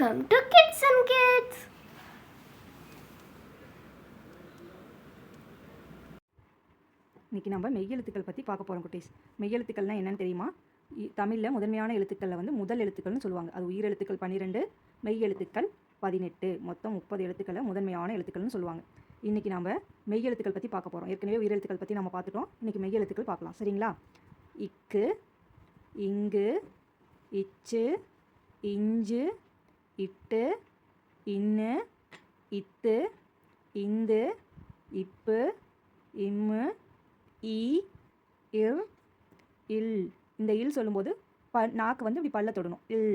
Welcome to Kids and Kids. இன்றைக்கி நம்ம மெய்யெழுத்துக்கள் பற்றி பார்க்க போகிறோம் குட்டீஸ். மெய்யெழுத்துக்கள்னால் என்னன்னு தெரியுமா? தமிழில் முதன்மையான எழுத்துக்களில் வந்து முதல் எழுத்துக்கள்னு சொல்லுவாங்க. அது உயிர் எழுத்துக்கள் பன்னிரெண்டு மெய் எழுத்துக்கள் பதினெட்டு. மொத்தம் முப்பது எழுத்துக்களை முதன்மையான எழுத்துக்கள்னு சொல்லுவாங்க. இன்றைக்கி நம்ம மெய் எழுத்துக்கள் பற்றி பார்க்க போகிறோம் ஏற்கனவே உயிர் எழுத்துக்கள் பற்றி நம்ம பார்த்துட்டோம். இன்றைக்கி மெய் எழுத்துக்கள் பார்க்கலாம். சரிங்களா? இக்கு இங்கு இச்சு இஞ்சு இட்டு இன்னு இத்து இந்து இப்பு இம்மு இ இர் இல். இந்த இல் சொல்லும்போது ப நாக்கு வந்து இப்படி பல்ல தொடணும். இல்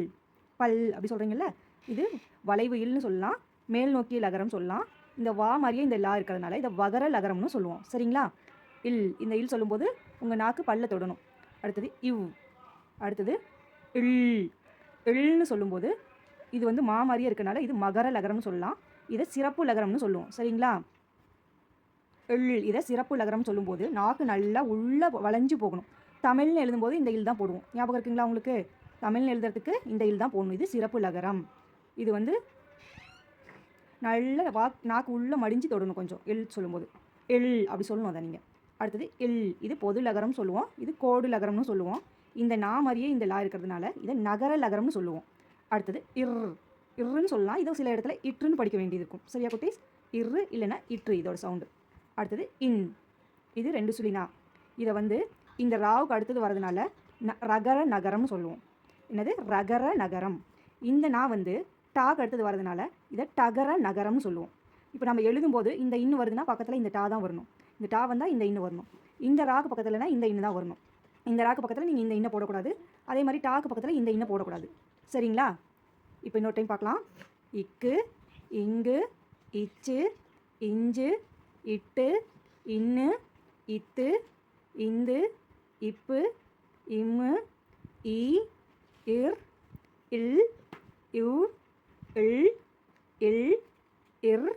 பல் அப்படி சொல்கிறீங்கல்ல இது வளைவு இல்னு சொல்லலாம். மேல் நோக்கிய லகரம் சொல்லலாம். இந்த வா மாதிரியே இந்த லா இருக்கிறதுனால இதை வகர லகரம்னு சொல்லுவோம். சரிங்களா? இல். இந்த இல் சொல்லும்போது உங்கள் நாக்கு பல்ல தொடணும். அடுத்தது இவ். அடுத்தது இல். இல்னு சொல்லும்போது இது வந்து மா மாதிரியே இருக்கனால இது மகர லகரம்னு சொல்லலாம். இதை சிறப்பு லகரம்னு சொல்லுவோம். சரிங்களா? எள் இதை சிறப்பு லகரம் சொல்லும்போது நாக்கு நல்லா உள்ளே வளைஞ்சு போகணும். தமிழ்னு எழுதும்போது இந்த இல் தான் போடுவோம். ஞாபகம் இருக்குங்களா உங்களுக்கு? தமிழ்னு எழுதுறதுக்கு இந்த இல் தான் போடணும். இது சிறப்பு லகரம். இது வந்து நல்ல வா நாக்கு உள்ளே மடிஞ்சு தொடணும் கொஞ்சம். எள் சொல்லும்போது. எள் அப்படி சொல்லணும் அதை நீங்கள் அடுத்தது எள். இது பொது லகரம் சொல்லுவோம். இது கோடு லகரம்னு சொல்லுவோம். இந்த நா மாதிரியே இந்த லா இருக்கிறதுனால இதை நகர லகரம்னு சொல்லுவோம். அடுத்தது இர். இர்ருன்னு சொல்லலாம் இதை சில இடத்துல இற்றுன்னு படிக்க வேண்டியது இருக்கும் சரியா குட்டீஸ்? இரு இல்லைன்னா இற்று இதோட சவுண்டு அடுத்தது இன். இது ரெண்டு சுழினா. இதை வந்து இந்த ராவுக்கு அடுத்தது வரதுனால ந ரகர நகரம்னு சொல்லுவோம். என்னது? ரகர நகரம். இந்த நா வந்து டாக்கு அடுத்தது வரதுனால இதை டகர நகரம்னு சொல்லுவோம். இப்போ நம்ம எழுதும்போது இந்த இன்னு வருதுன்னா பக்கத்தில் இந்த டா தான் வரணும். இந்த டா வந்தால் இந்த இன்னு வரணும். இந்த ராக்கு பக்கத்தில்னா இந்த இன்னு தான் வரணும். இந்த ராக்கு பக்கத்தில் நீங்கள் இந்த இன்னை போடக்கூடாது. அதே மாதிரி டாக்கு பக்கத்தில் இந்த இன்னை போடக்கூடாது. சரிங்களா? இப்போ இன்னொரு டைம் பார்க்கலாம். இக்கு இங்கு இச்சு இஞ்சு இட்டு இன்னு இத்து இந்து இப்பு இம்மு இ இர் இல் யு இல் இல் இர்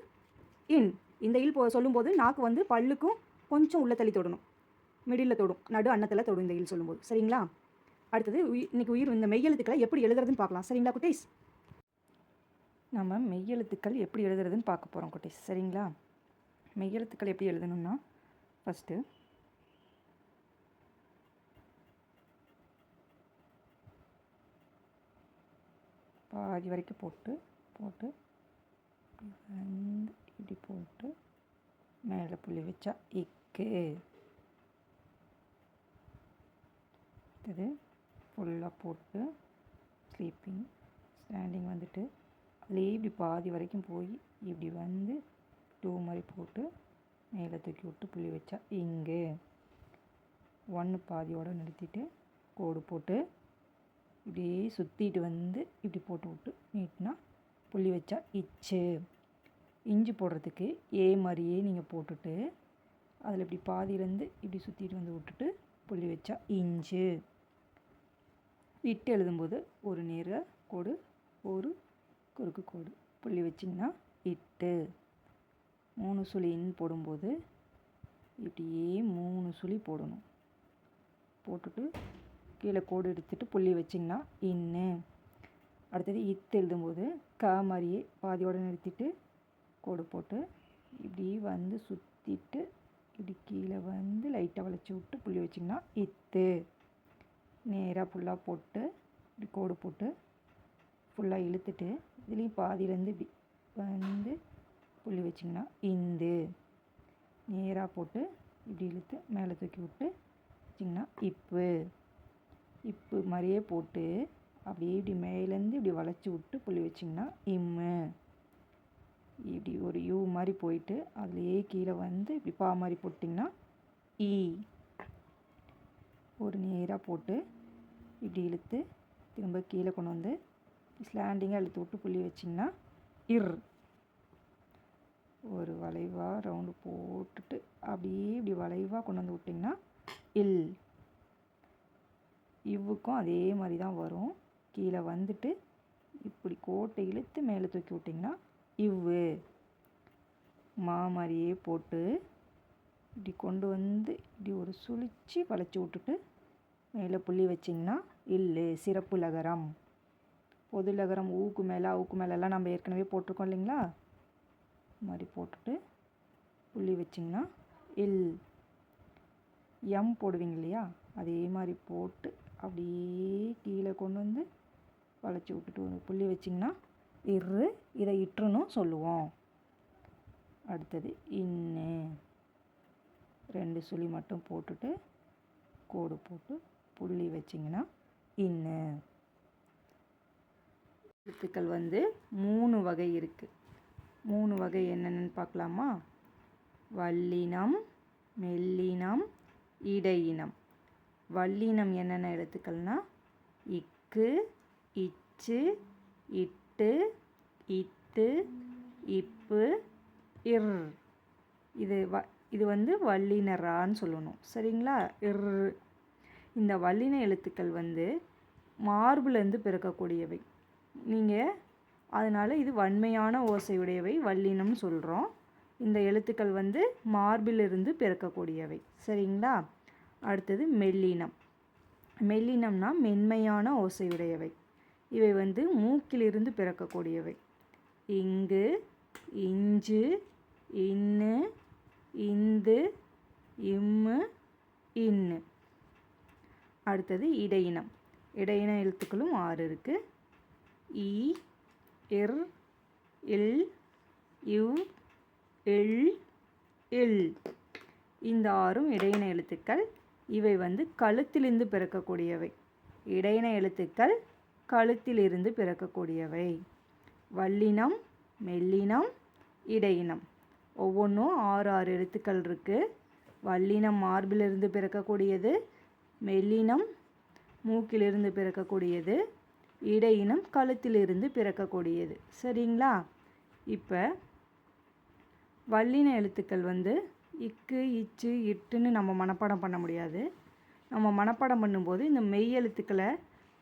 இன். இந்த இல் போ சொல்லும்போது நாக்கு வந்து பல்லுக்கும் கொஞ்சம் உள்ள தள்ளி தொடணும். மிடில் தொடும். நடு அன்னத்தில் தொடும் இந்த இல் சொல்லும்போது. சரிங்களா? அடுத்தது உயிர் இன்னைக்கு உயிர் இந்த மெய்யெழுத்துக்களை எப்படி எழுதுறதுன்னு பார்க்கலாம். சரிங்களா குட்டீஸ்? நம்ம மெய்யெழுத்துக்கள் எப்படி எழுதுறதுன்னு பார்க்க போகிறோம் குட்டீஸ். சரிங்களா? மெய்யெழுத்துக்கள் எப்படி எழுதணும்னா ஃபஸ்ட்டு பாதி வரைக்கும் போட்டு போட்டு வந்து இப்படி போட்டு மேலே புள்ளி வச்சா இக்கு. அடுத்தது ஃபுல்லாக போட்டு ஸ்லீப்பிங் ஸ்டாண்டிங் வந்துட்டு அதுலேயே இப்படி பாதி வரைக்கும் போய் இப்படி வந்து டூ மாதிரி போட்டு மேலே தூக்கி விட்டு புள்ளி வச்சா இங்கு. ஒன்று பாதியோடு நிறுத்திட்டு கோடு போட்டு இப்படியே சுற்றிட்டு வந்து இப்படி போட்டு விட்டு நீட்டினா புள்ளி வச்சா இச்சு. இஞ்சி போடுறதுக்கு ஏ மாதிரியே நீங்கள் போட்டுட்டு அதில் இப்படி பாதியிலேருந்து இப்படி சுற்றிட்டு வந்து விட்டுட்டு புள்ளி வச்சா இஞ்சு. இட்டு எழுதும்போது ஒரு நேர கோடு ஒரு குறுக்கு கோடு. புள்ளி வச்சிங்கன்னா இட்டு. மூணு சுழின்னு போடும்போது இப்படியே மூணு சுழி போடணும். போட்டுட்டு கீழே கோடு எடுத்துட்டு புள்ளி வச்சிங்கன்னா இன்னு. அடுத்தது இத்து எழுதும்போது க மாதிரியே பாதியோடு நிறுத்திட்டு கோடு போட்டு இப்படி வந்து சுற்றிட்டு இப்படி கீழே வந்து லைட்டாக வளைச்சி விட்டு புள்ளி வச்சிங்கன்னா இத்து. நேராக ஃபுல்லாக போட்டு இப்படி கோடு போட்டு ஃபுல்லாக இழுத்துட்டு இதுலேயும் பாதியிலேருந்து இப்படி வந்து புள்ளி வச்சிங்கன்னா இந்து. நேராக போட்டு இப்படி இழுத்து மேலே தூக்கி விட்டு வச்சிங்கன்னா இப்பு. இப்பு மாதிரியே போட்டு அப்படியே இப்படி மேலேருந்து இப்படி வளைச்சி விட்டு புள்ளி வச்சிங்கன்னா இம்மு. இப்படி ஒரு யூ மாதிரி போயிட்டு அதுலேயே கீழே வந்து இப்படி பா மாதிரி போட்டிங்கன்னா ஈ ஒரு நேராக போட்டு இப்படி இழுத்து திரும்ப கீழே கொண்டு வந்து ஸ்லாண்டிங்காக இழுத்து விட்டு புள்ளி வச்சிங்கன்னா இர். ஒரு வளைவாக ரவுண்டு போட்டுட்டு அப்படியே இப்படி வளைவாக கொண்டு வந்து விட்டிங்கன்னா இல். இவ்வுக்கும் அதே மாதிரி தான் வரும். கீழே வந்துட்டு இப்படி கோட்டை இழுத்து மேலே தூக்கி விட்டிங்கன்னா இவ்வு. மா மாதிரியே போட்டு இப்படி கொண்டு வந்து இப்படி ஒரு சுழித்து வளைச்சி விட்டுட்டு மேலே புள்ளி வச்சிங்கன்னா இல்லு சிறப்பு லகரம். பொது லகரம் ஊக்கு மேலே அவுக்கு மேலெல்லாம் நம்ம ஏற்கனவே போட்டிருக்கோம் இல்லைங்களா? இது மாதிரி போட்டுட்டு புள்ளி வச்சிங்கன்னா இல். எம் போடுவீங்க இல்லையா? அதே மாதிரி போட்டு அப்படியே கீழே கொண்டு வந்து வளைச்சி விட்டுட்டு ஒரு புள்ளி வச்சிங்கன்னா இரு இதை இட்டுனும் சொல்லுவோம். அடுத்தது இன்னு. ரெண்டு சுழி மட்டும் போட்டுட்டு கோடு போட்டு புள்ளி வச்சிங்கன்னா இன்னு. எழுத்துக்கள் வந்து மூணு வகை இருக்குது மூணு வகை என்னென்னு பார்க்கலாமா? வல்லினம் மெல்லினம் இடையினம். வல்லினம் என்னென்ன எழுத்துக்கள்னா? இக்கு இச்சு இட்டு இத்து இப்பு இர். இது வ இது வந்து வல்லினரான்னு சொல்லணும். சரிங்களா? இர். இந்த வல்லின எழுத்துக்கள் வந்து மார்புலேருந்து பிறக்கக்கூடியவை. நீங்கள் அதனால் இது வன்மையான ஓசையுடையவை வல்லினம்னு சொல்கிறோம் இந்த எழுத்துக்கள் வந்து மார்பிலிருந்து பிறக்கக்கூடியவை. சரிங்களா? அடுத்தது மெல்லினம். மெல்லினம்னா மென்மையான ஓசையுடையவை. இவை வந்து மூக்கிலிருந்து பிறக்கக்கூடியவை. இங்கு இஞ்சு இன்னு இந்து இம்மு இன்னு. அடுத்தது இடையினம். இடையின எழுத்துக்களும் ஆறு இருக்குது இ இர் இல் யு இல் இல் இந்த ஆறும் இடையின எழுத்துக்கள். இவை வந்து கழுத்திலிருந்து பிறக்கக்கூடியவை. இடையின எழுத்துக்கள் கழுத்திலிருந்து பிறக்கக்கூடியவை. வல்லினம் மெல்லினம் இடையினம். ஒவ்வொன்றும் ஆறு ஆறு எழுத்துக்கள் இருக்குது வல்லினம் மார்பிலிருந்து பிறக்கக்கூடியது. மெல்லினம் மூக்கிலிருந்து பிறக்கக்கூடியது இடையினம் கழுத்திலிருந்து பிறக்கக்கூடியது. சரிங்களா? இப்போ வல்லின எழுத்துக்கள் வந்து இக்கு இச்சு இட்டுன்னு நம்ம மனப்பாடம் பண்ண முடியாது. நம்ம மனப்பாடம் பண்ணும்போது இந்த மெய் எழுத்துக்களை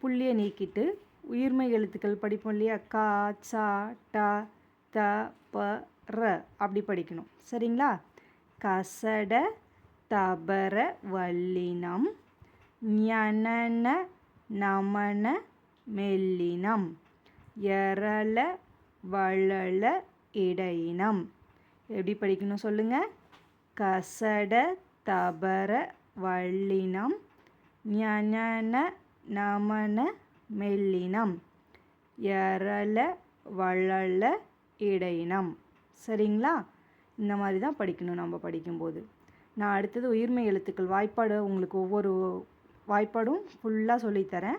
புள்ளியை நீக்கிட்டு உயிர்மெய் எழுத்துக்கள் படிப்போம் இல்லையா? கா சா ட த ப ர அப்படி படிக்கணும். சரிங்களா? கசட தபர வல்லினம் ஞனன நமன மெல்லினம் எரள வளள இடையினம். எப்படி படிக்கணும் சொல்லுங்கள் கசட தபர வள்ளினம் ஞனன நமன மெல்லினம் எரள வளள இடையினம். சரிங்களா? இந்த மாதிரி தான் படிக்கணும் நம்ம படிக்கும்போது. நான் அடுத்தது உயிர்மை எழுத்துக்கள் வாய்ப்பாடு உங்களுக்கு ஒவ்வொரு வாய்ப்பாடும் ஃபுல்லாக சொல்லித்தரேன்.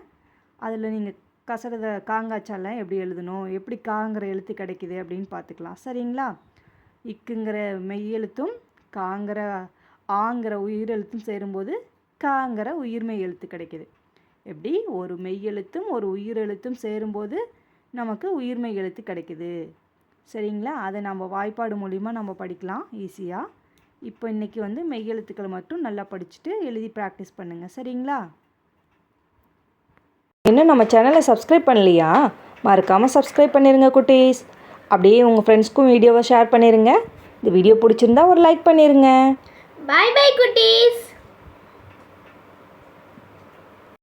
அதில் நீங்கள் கசடத காங்காச்சாலாம் எப்படி எழுதணும் எப்படி காங்கிற எழுத்து கிடைக்குது அப்படின்னு பார்த்துக்கலாம். சரிங்களா? இக்குங்கிற மெய் எழுத்தும் காங்கிற ஆங்கிற உயிர் எழுத்தும் சேரும்போது காங்கிற உயிர்மெய் எழுத்து கிடைக்கிது. எப்படி? ஒரு மெய் எழுத்தும் ஒரு உயிர் எழுத்தும் சேரும்போது நமக்கு உயிர்மெய் எழுத்து கிடைக்குது. சரிங்களா? அதை நம்ம வாய்ப்பாடு மூலிமா நம்ம படிக்கலாம் ஈஸியாக இப்போ இன்றைக்கி வந்து மெய் எழுத்துக்களை மட்டும் நல்லா படிச்சுட்டு எழுதி ப்ராக்டிஸ் பண்ணுங்கள் சரிங்களா? இன்னும் நம்ம சேனலை சப்ஸ்கிரைப் பண்ணலையா? மறக்காமல் சப்ஸ்கிரைப் பண்ணிடுங்க குட்டீஸ். அப்படியே உங்கள் ஃப்ரெண்ட்ஸ்க்கும் வீடியோவை ஷேர் பண்ணிடுங்க இந்த வீடியோ பிடிச்சிருந்தா ஒரு லைக் பண்ணிடுங்க பாய் பாய் குட்டீஸ்.